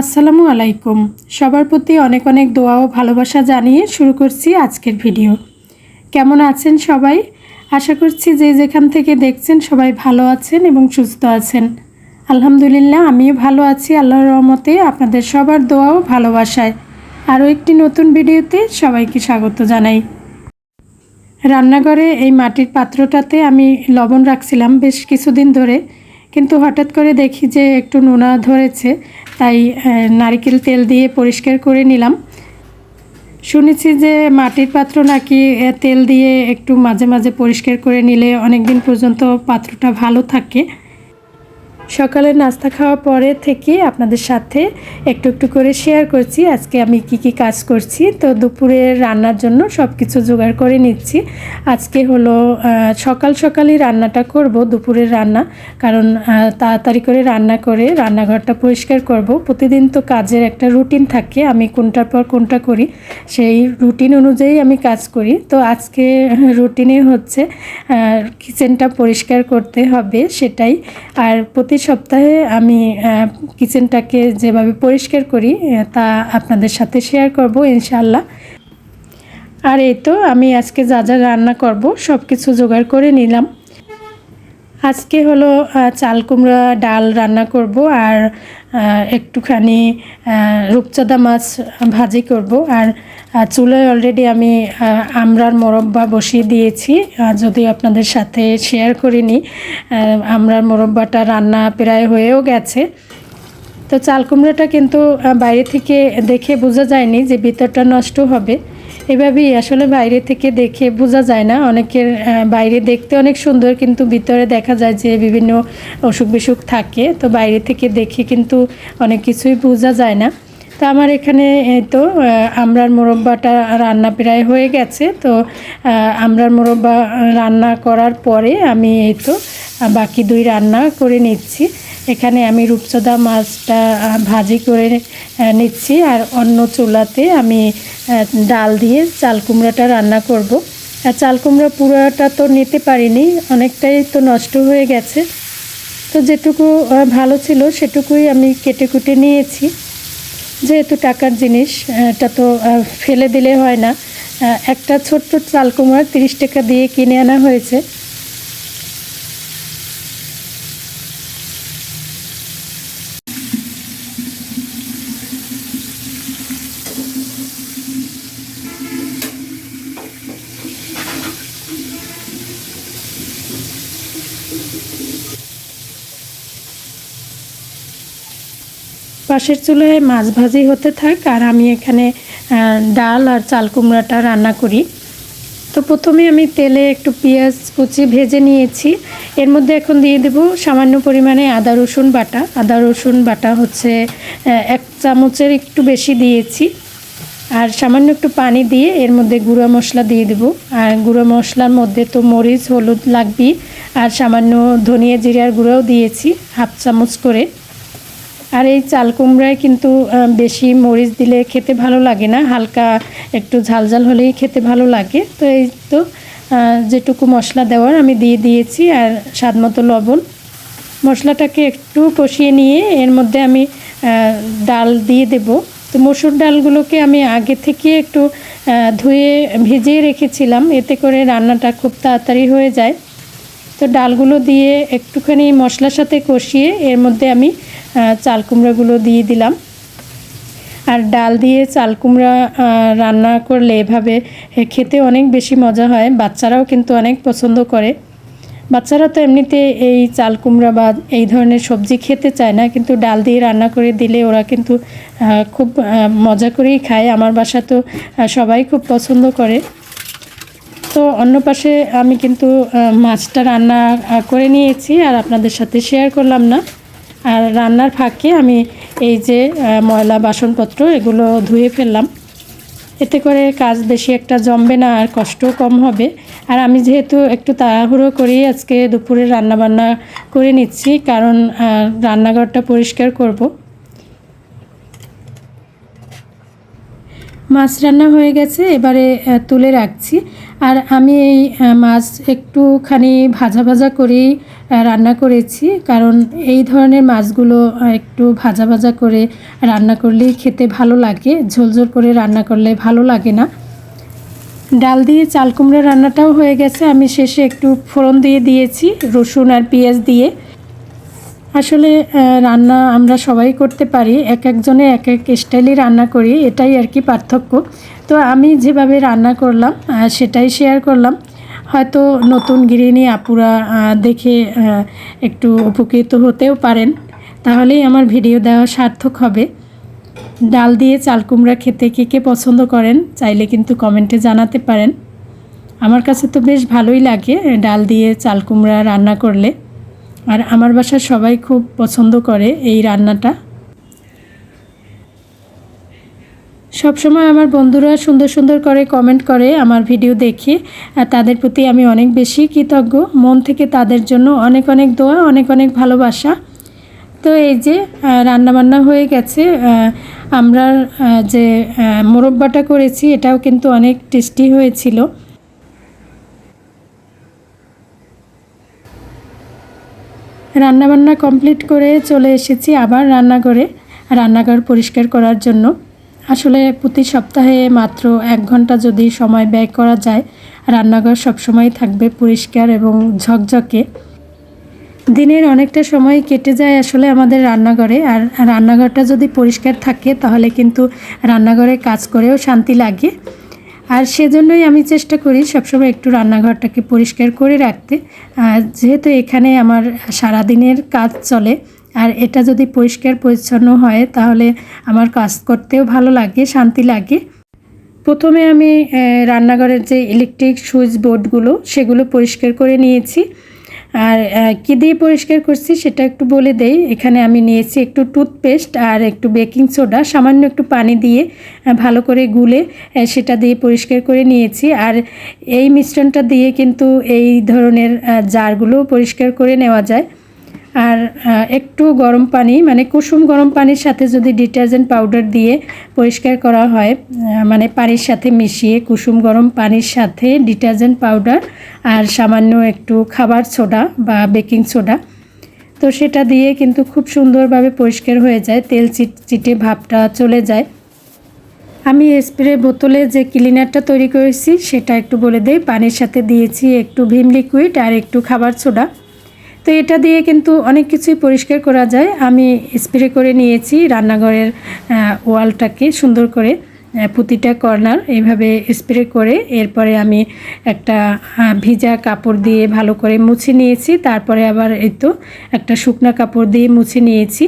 আসসালামু আলাইকুম। সবার প্রতি অনেক অনেক দোয়া ও ভালোবাসা জানিয়ে শুরু করছি আজকের ভিডিও। কেমন আছেন সবাই? আশা করছি যে যেখান থেকে দেখছেন সবাই ভালো আছেন এবং সুস্থ আছেন। আলহামদুলিল্লাহ, আমিও ভালো আছি আল্লাহর রহমতে, আপনাদের সবার দোয়া ও ভালোবাসায়। আরও একটি নতুন ভিডিওতে সবাইকে স্বাগত জানাই। রান্নাঘরে এই মাটির পাত্রটাতে আমি লবণ রাখছিলাম বেশ কিছুদিন ধরে। কিন্তু হঠাৎ করে দেখি যে একটু নোনা ধরেছে, তাই নারিকেল তেল দিয়ে পরিষ্কার করে নিলাম। শুনেছি যে মাটির পাত্র নাকি তেল দিয়ে একটু মাঝে মাঝে পরিষ্কার করে নিলে অনেক দিন পর্যন্ত পাত্রটা ভালো থাকে। সকালে নাস্তা খাওয়ার পরে থেকে আপনাদের সাথে একটু একটু করে শেয়ার করছি। আজকে আমি কি কি কাজ করছি, তো দুপুরে রান্নার জন্য সব কিছু জোগাড় করে নিচ্ছি। আজকে হলো সকাল সকালই রান্নাটা করব, দুপুরের রান্না। কারণ তাড়াতাড়ি করে রান্না করে রান্নাঘরটা পরিষ্কার করব। প্রতিদিন তো কাজের একটা রুটিন থাকে, আমি কোনটার পর কোনটা করি, সেই রুটিন অনুযায়ী আমি কাজ করি। তো আজকে রুটিনে হচ্ছে কিচেনটা পরিষ্কার করতে হবে, সেটাই। আর প্রতি সপ্তাহে আমি কিচেনটাকে যেভাবে পরিষ্কার করি তা আপনাদের সাথে শেয়ার করব ইনশাল্লাহ আর এই তো আমি আজকে যা যা রান্না করব সব কিছু জোগাড় করে নিলাম। আজকে হলো চাল কুমড়া ডাল রান্না করব আর একটুখানি রূপচাঁদা মাছ ভাজি করব। আর চুলায় অলরেডি আমি আমরার মোরব্বা বসিয়ে দিয়েছি। যদি আপনাদের সাথে শেয়ার করিনি আহ, আমড়ার মোরব্বাটা রান্না প্রায় হয়েও গেছে। তো চাল কুমড়োটা কিন্তু বাইরে থেকে দেখে বোঝা যায়নি যে ভিতরটা নষ্ট হবে। এভাবেই আসলে বাইরে থেকে দেখে বোঝা যায় না। অনেকের বাইরে দেখতে অনেক সুন্দর কিন্তু ভিতরে দেখা যায় যে বিভিন্ন অসুখ বিসুখ থাকে। তো বাইরে থেকে দেখে কিন্তু অনেক কিছুই বোঝা যায় না। তো আমার এখানে তো আহ, আমড়ার মোরব্বাটা রান্না প্রায় হয়ে গেছে। তো আহ, আমড়ার মোরব্বা রান্না করার পরে আমি এই তো বাকি দুই রান্না করে নিচ্ছি। এখানে আমি রূপচাঁদা মাছটা ভাজি করে নিচ্ছি। আর অন্য চুলাতে আমি ডাল দিয়ে চাল কুমড়াটা রান্না করব। আর চাল কুমড়া পুরোটা তো নিতে পারিনি অনেকটাই তো নষ্ট হয়ে গেছে। তো যেটুকু ভালো ছিল সেটুকুই আমি কেটে কুটে নিয়েছি। যেহেতু টাকার জিনিস, এটা তো ফেলে দিলে হয় না। একটা ছোট্ট চালকুমার তিরিশ টাকা দিয়ে কিনে আনা হয়েছে। পাশের চুলায় মাছ ভাজি হতে থাক আর আমি এখানে ডাল আর চাল কুমড়াটা রান্না করি। তো প্রথমে আমি তেলে একটু পেঁয়াজ কুচি ভেজে নিয়েছি। এর মধ্যে এখন দিয়ে দেব সামান্য পরিমাণে আদা, রসুন বাটা। আদা, রসুন বাটা হচ্ছে এক চামচের একটু বেশি দিয়েছি। আর সামান্য একটু পানি দিয়ে এর মধ্যে গুঁড়ো মশলা দিয়ে দেব। আর গুঁড়ো মশলার মধ্যে তো মরিচ, হলুদ লাগবেই। আর সামান্য ধনিয়া জিরার গুঁড়োও দিয়েছি, হাফ চামচ করে। আর এই চাল কুমড়ায় কিন্তু বেশি মরিচ দিলে খেতে ভালো লাগে না, হালকা একটু ঝালঝাল হলেই খেতে ভালো লাগে। তো এই তো যেটুকু মশলা দেওয়ার আমি দিয়ে দিয়েছি আর স্বাদ মতো লবণ। মশলাটাকে একটু কষিয়ে নিয়ে এর মধ্যে আমি ডাল দিয়ে দেব। তো মসুর ডালগুলোকে আমি আগে থেকে একটু ধুয়ে ভিজিয়ে রেখেছিলাম, এতে করে রান্নাটা খুব তাড়াতাড়ি হয়ে যায়। তো ডালগুলো দিয়ে একটুখানি মশলার সাথে কষিয়ে এর মধ্যে আমি চাল কুমড়োগুলো দিয়ে দিলাম। আর ডাল দিয়ে চাল কুমড়া রান্না করলে এভাবে খেতে অনেক বেশি মজা হয়। বাচ্চারাও কিন্তু অনেক পছন্দ করে। বাচ্চারা তো এমনিতে এই চাল কুমড়া বা এই ধরনের সবজি খেতে চায় না, কিন্তু ডাল দিয়ে রান্না করে দিলে ওরা কিন্তু খুব মজা করেই খায়। আমার বাসা তো সবাই খুব পছন্দ করে। তো অন্য পাশে আমি কিন্তু মাছটা রান্না করে নিয়েছি আর আপনাদের সাথে শেয়ার করলাম না। আর রান্নার ফাঁকে আমি এই যে ময়লা বাসনপত্র এগুলো ধুয়ে ফেললাম। এতে করে কাজ বেশি একটা জমবে না আর কষ্টও কম হবে। আর আমি যেহেতু একটু তাড়াহুড়ো করেই আজকে দুপুরে রান্নাবান্না করে নিচ্ছি, কারণ রান্নাঘরটা পরিষ্কার করব। মাছ রান্না হয়ে গেছে, এবারে তুলে রাখছি। আর আমি এই মাছ একটুখানি ভাজা ভাজা করেই রান্না করেছি। কারণ এই ধরনের মাছগুলো একটু ভাজা ভাজা করে রান্না করলেই খেতে ভালো লাগে। ঝোলঝোল করে রান্না করলে ভালো লাগে না। ডাল দিয়ে চাল কুমড়া রান্নাটাও হয়ে গেছে। আমি শেষে একটু ফোড়ন দিয়ে দিয়েছি, রসুন আর পেঁয়াজ দিয়ে। আসলে রান্না আমরা সবাই করতে পারি, এক একজনে এক এক স্টাইলে রান্না করি, এটাই আর কি পার্থক্য। তো আমি যেভাবে রান্না করলাম সেটাই শেয়ার করলাম। হয়তো নতুন গৃহিণী আপুরা দেখে একটু উপকৃত হতেও পারেন। তাহলেই আমার ভিডিও দেওয়া সার্থক হবে। ডাল দিয়ে চাল কুমড়া খেতে কে কে পছন্দ করেন, চাইলে কিন্তু কমেন্টে জানাতে পারেন। আমার কাছে তো বেশ ভালোই লাগে, ডাল দিয়ে চাল কুমড়া রান্না করলে। আর আমার বাসার সবাই খুব পছন্দ করে এই রান্নাটা। সবসময় আমার বন্ধুরা সুন্দর সুন্দর করে কমেন্ট করে আমার ভিডিও দেখে, আর তাদের প্রতি আমি অনেক বেশি কৃতজ্ঞ। মন থেকে তাদের জন্য অনেক অনেক দোয়া, অনেক অনেক ভালোবাসা। তো এই যে রান্নাবান্না হয়ে গেছে আমরা যে মোরব্বাটা করেছি, এটাও কিন্তু অনেক টেস্টি হয়েছিল। রান্নাবান্না কমপ্লিট করে চলে এসেছি আবার রান্নাঘরে। রান্নাঘর পরিষ্কার করার জন্য। আসলে প্রতি সপ্তাহে মাত্র এক ঘণ্টা যদি সময় ব্যয় করা যায়, রান্নাঘর সবসময় থাকবে পরিষ্কার এবং ঝকঝকে। দিনের অনেকটা সময় কেটে যায় আসলে আমাদের রান্নাঘরে, আর রান্নাঘরটা যদি পরিষ্কার থাকে তাহলে কিন্তু রান্নাঘরে কাজ করেও শান্তি লাগে। আর সেজন্যই আমি চেষ্টা করি সবসময় একটু রান্নাঘরটাকে পরিষ্কার করে রাখতে। যেহেতু এখানে আমার সারাদিনের কাজ চলে, আর এটা যদি পরিষ্কার পরিচ্ছন্ন হয় তাহলে আমার কাজ করতেও ভালো লাগে, শান্তি লাগে। প্রথমে আমি রান্নাঘরের যে ইলেকট্রিক সুইচ বোর্ডগুলো সেগুলো পরিষ্কার করে নিয়েছি। আর কি দিয়ে পরিষ্কার করছি সেটা একটু বলে দেই। এখানে আমি নিয়েছি একটু টুথপেস্ট আর একটু বেকিং সোডা, সামান্য একটু পানি দিয়ে ভালো করে গুলে সেটা দিয়ে পরিষ্কার করে নিয়েছি। আর এই মিশ্রণটা দিয়ে কিন্তু এই ধরনের জারগুলো পরিষ্কার করে নেওয়া যায়। আর একটু গরম পানি মানে কুসুম গরম পানির সাথে যদি ডিটারজেন্ট পাউডার দিয়ে পরিষ্কার করা হয় মানে পানির সাথে মিশিয়ে কুসুম গরম পানির সাথে ডিটারজেন্ট পাউডার আর সামান্য একটু খাবার সোডা বা বেকিং সোডা, তো সেটা দিয়ে কিন্তু খুব সুন্দরভাবে পরিষ্কার হয়ে যায়, তেল চিট চিটে ভাবটা চলে যায়। আমি স্প্রে বোতলে যে ক্লিনারটা তৈরি করেছি, সেটা একটু বলে দেই, পানির সাথে দিয়েছি একটু ভিম লিকুইড আর একটু খাবার সোডা। তো এটা দিয়ে কিন্তু অনেক কিছুই পরিষ্কার করা যায়। আমি স্প্রে করে নিয়েছি রান্নাঘরের ওয়ালটাকে সুন্দর করে প্রতিটা কর্নার এইভাবে স্প্রে করে। এরপরে আমি একটা ভিজা কাপড় দিয়ে ভালো করে মুছে নিয়েছি। তারপরে আবার এই তো একটা শুকনা কাপড় দিয়ে মুছে নিয়েছি।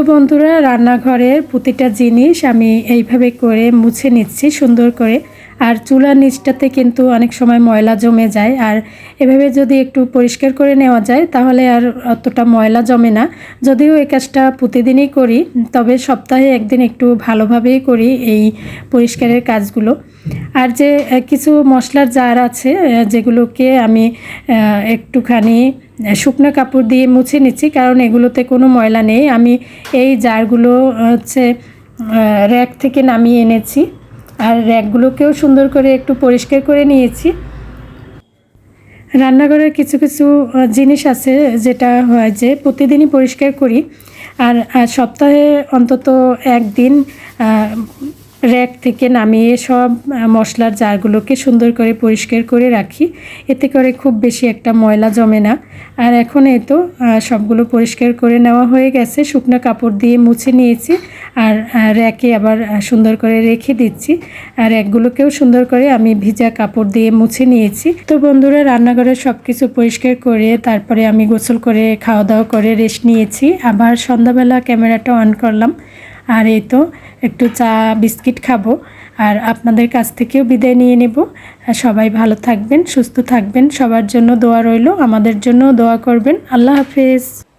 তো বন্ধুরা, রান্নাঘরের প্রতিটা জিনিস আমি এইভাবে করে মুছে নিচ্ছি, সুন্দর করে। আর চুলার নিচটাতে কিন্তু অনেক সময় ময়লা জমে যায়। আর এভাবে যদি একটু পরিষ্কার করে নেওয়া যায়, তাহলে আর অতটা ময়লা জমে না। যদিও এই কাজটা প্রতিদিনই করি, তবে সপ্তাহে একদিন একটু ভালোভাবেই করি এই পরিষ্কারের কাজগুলো। আর যে কিছু মশলার জার আছে যেগুলোকে আমি একটুখানি শুকনো কাপড় দিয়ে মুছে নিচ্ছি, কারণ এগুলোতে কোনো ময়লা নেই। আমি এই জারগুলো হচ্ছে র্যাক থেকে নামিয়ে এনেছি। আর র্যাকগুলোকেও সুন্দর করে একটু পরিষ্কার করে নিয়েছি। রান্নাঘরের কিছু কিছু জিনিস আছে যেটা হয় যে প্রতিদিনই পরিষ্কার করি। আর সপ্তাহে অন্তত একদিন র্যাক থেকে নামিয়ে সব মশলার জারগুলোকে সুন্দর করে পরিষ্কার করে রাখি। এতে করে খুব বেশি একটা ময়লা জমে না। আর এখন এই তো সবগুলো পরিষ্কার করে নেওয়া হয়ে গেছে। শুকনো কাপড় দিয়ে মুছে নিয়েছি আর র্যাকে আবার সুন্দর করে রেখে দিচ্ছি। আর র্যাকগুলোকেও সুন্দর করে আমি ভিজা কাপড় দিয়ে মুছে নিয়েছি। তো বন্ধুরা রান্নাঘরের সব কিছু পরিষ্কার করে তারপরে আমি গোসল করে, খাওয়া দাওয়া করে রেস্ট নিয়েছি। আবার সন্ধ্যাবেলা ক্যামেরাটা অন করলাম। আর এই তো একটু চা, বিস্কিট খাব। আর আপনাদের কাছ থেকেও বিদায় নিয়ে নেব। সবাই ভালো থাকবেন, সুস্থ থাকবেন। সবার জন্য দোয়া রইল। আমাদের জন্য দোয়া করবেন। আল্লাহ হাফেজ।